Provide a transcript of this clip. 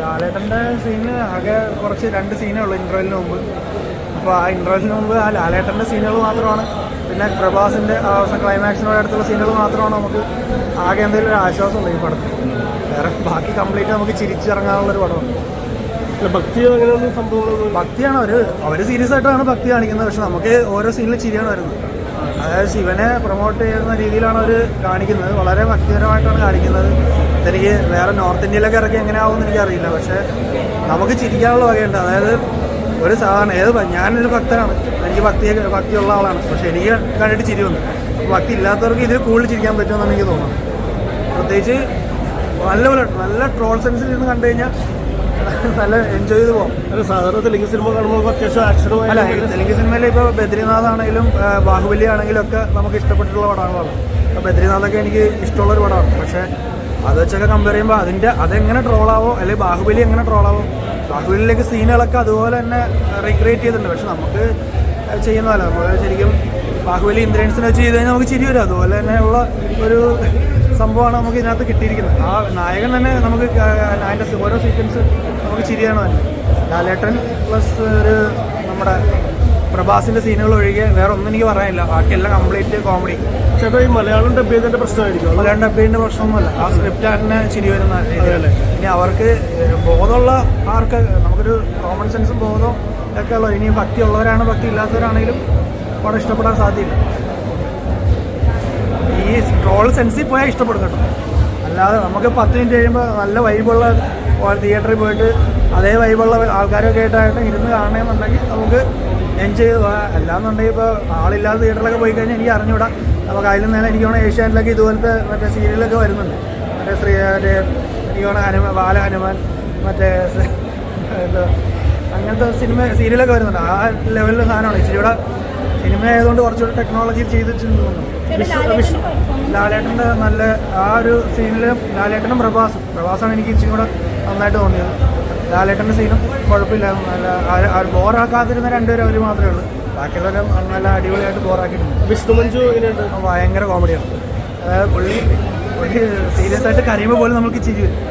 ലാലേട്ടന്റെ സീന് ആകെ കുറച്ച് രണ്ട് സീനേ ഉള്ളൂ ഇന്റർവെല്ലിന് മുമ്പ്. അപ്പോൾ ആ ഇന്റർവെല്ലിന് മുമ്പ് ആ ലാലേട്ടന്റെ സീനുകൾ മാത്രമാണ്. പിന്നെ പ്രഭാസിന്റെ ആ അവസാന ക്ലൈമാക്സിനോട് അടുത്തുള്ള സീനുകൾ മാത്രമാണ് നമുക്ക് ആകെ എന്തെങ്കിലും ഒരു ആശ്വാസമുള്ളൂ ഈ പടത്തിൽ. വേറെ ബാക്കി കംപ്ലീറ്റ് നമുക്ക് ചിരിച്ചിറങ്ങാനുള്ളൊരു പടമാണ് ഭക്തി അങ്ങനെയൊന്നും സംഭവങ്ങളൊന്നും ഭക്തിയാണ് ഒരു അവർ സീരിയസ് ആയിട്ടാണ് ഭക്തി കാണിക്കുന്നത്. പക്ഷെ നമുക്ക് ഓരോ സീനിൽ ചിരിയാണ് വരുന്നത്. അതായത് ശിവനെ പ്രൊമോട്ട് ചെയ്യുന്ന രീതിയിലാണ് അവർ കാണിക്കുന്നത്. വളരെ ഭക്തിപരമായിട്ടാണ് കാണിക്കുന്നത്. എനിക്ക് വേറെ നോർത്ത് ഇന്ത്യയിലൊക്കെ ഇറക്കി എങ്ങനെയാവുമെന്ന് എനിക്കറിയില്ല. പക്ഷേ നമുക്ക് ചിരിക്കാനുള്ള വകയുണ്ട്. അതായത് ഒരു സാധാരണ ഏത് ഞാനൊരു ഭക്തനാണ്. എനിക്ക് ഭക്തി ഭക്തിയുള്ള ആളാണ്. പക്ഷേ എനിക്ക് കണ്ടിട്ട് ചിരി വന്നു ഭക്തി ഇല്ലാത്തവർക്ക് ഇതിൽ കൂടുതൽ ചിരിക്കാൻ പറ്റുമെന്നാണ് എനിക്ക് തോന്നുന്നത്. പ്രത്യേകിച്ച് നല്ലപോലെ നല്ല ട്രോൾ സെൻസിൽ നിന്ന് കണ്ടു കഴിഞ്ഞാൽ നല്ല എൻജോയ് ചെയ്ത് പോകാം അല്ല സാധാരണ തെലുങ്ക് സിനിമ കാണുമ്പോൾ അത്യാവശ്യം ആക്ഷൻ അല്ല തെലുങ്ക് സിനിമയിൽ ഇപ്പോൾ ബദ്രിനാഥ് ആണെങ്കിലും ബാഹുബലി ആണെങ്കിലും ഒക്കെ നമുക്ക് ഇഷ്ടപ്പെട്ടിട്ടുള്ള പടങ്ങളാണ്. അപ്പോൾ ബദ്രിനാഥൊക്കെ എനിക്ക് ഇഷ്ടമുള്ളൊരു പടമാണ്. പക്ഷേ അത് വെച്ചൊക്കെ കമ്പയർ ചെയ്യുമ്പോൾ അതിന്റെ അതെങ്ങനെ ട്രോളാവോ അല്ലെങ്കിൽ ബാഹുബലി എങ്ങനെ ട്രോളാവോ ബാഹുബലിയിലേക്ക് സീനുകളൊക്കെ അതുപോലെ തന്നെ റീക്രിയേറ്റ് ചെയ്തിട്ടുണ്ട്. പക്ഷെ നമുക്ക് ചെയ്യുന്നതല്ല. നമ്മൾ ശരിക്കും ബാഹുബലി ഇന്ദ്രൻസിനെ വെച്ച് ചെയ്ത് കഴിഞ്ഞാൽ നമുക്ക് ചിരി അതുപോലെ തന്നെയുള്ള ഒരു സംഭവമാണ് നമുക്ക് ഇതിനകത്ത് കിട്ടിയിരിക്കുന്നത്. ആ നായകൻ തന്നെ നമുക്ക് അതിന്റെ ഓരോ സീക്വൻസ് നമുക്ക് ചിരിയാണ് തന്നെ ലാലേട്ടൻ പ്ലസ് ഒരു നമ്മുടെ പ്രഭാസിന്റെ സീനുകൾ ഒഴികെ വേറെ ഒന്നും എനിക്ക് പറയാനില്ല. ബാക്കിയെല്ലാം കംപ്ലീറ്റ് കോമഡി ചേട്ടാ ഈ മലയാളം ഡബ് ചെയ്തതിന്റെ പ്രശ്നമായിരിക്കും മലയാളം ഡബ് ചെയ്യുന്ന പ്രശ്നമൊന്നുമല്ല. ആ സ്ക്രിപ്റ്റ് തന്നെ ശരി വരുന്ന ഇനി അവർക്ക് ബോധമുള്ള ആർക്ക് നമുക്കൊരു കോമൺ സെൻസും ബോധവും ഒക്കെ ഉള്ളത് ഇനി ഭക്തി ഉള്ളവരാണ് ഭക്തി ഇല്ലാത്തവരാണെങ്കിലും പടം ഇഷ്ടപ്പെടാൻ സാധ്യതയില്ല ഈ ട്രോൾ സെൻസിൽ പോയാൽ ഇഷ്ടപ്പെടും കേട്ടോ. അല്ലാതെ നമുക്ക് പത്ത് മിനിറ്റ് കഴിയുമ്പോൾ നല്ല വൈബുള്ള തിയേറ്ററിൽ പോയിട്ട് അതേ വൈബുള്ള ആൾക്കാരൊക്കെ ആയിട്ടായിട്ട് ഇരുന്ന് കാണണമെന്നുണ്ടെങ്കിൽ നമുക്ക് എൻജോയ് ചെയ്തു അല്ലാന്നുണ്ടെങ്കിൽ ഇപ്പോൾ ആളില്ലാത്ത തിയേറ്ററിലൊക്കെ പോയി കഴിഞ്ഞാൽ എനിക്ക് അറിഞ്ഞൂടാ. അപ്പോൾ അതിലും നേരം എനിക്ക് തോന്നുന്നു ഏഷ്യാനിലൊക്കെ ഇതുപോലത്തെ മറ്റേ സീരിയലൊക്കെ വരുന്നുണ്ട്. മറ്റേ ശ്രീ മറ്റേ എനിക്ക് തോന്നുന്നു ഹനുമാൻ ബാല ഹനുമാൻ മറ്റേ എന്തോ അങ്ങനത്തെ സിനിമ സീരിയലൊക്കെ വരുന്നുണ്ട്. ആ ലെവലിലെ സാധനമാണ്. ഇച്ചിരി കൂടെ സിനിമ ആയതുകൊണ്ട് കുറച്ചുകൂടി ടെക്നോളജി ചെയ്തിട്ടുണ്ട്. ലാലേട്ടന്റെ നല്ല ആ ഒരു സീനിൽ ലാലേട്ടനും പ്രഭാസും. പ്രഭാസാണ് എനിക്ക് ഇച്ചിരി കൂടെ നന്നായിട്ട് തോന്നിയത്. ലാലേട്ടന്റെ സീനും കുഴപ്പമില്ലായിരുന്നു നല്ല ബോറാക്കാതിരുന്ന രണ്ടുപേരും അവർ മാത്രമേ ഉള്ളൂ. ബാക്കിയുള്ളവരും നല്ല അടിപൊളിയായിട്ട് ബോറാക്കിയിട്ടുണ്ട് വിഷ്ണു മഞ്ജു ഭയങ്കര കോമഡിയാണ് അതായത് പുള്ളി പുള്ളി സീരിയസ് ആയിട്ട് കരയുമ്പോൾ പോലും നമുക്ക് ചിരി വരും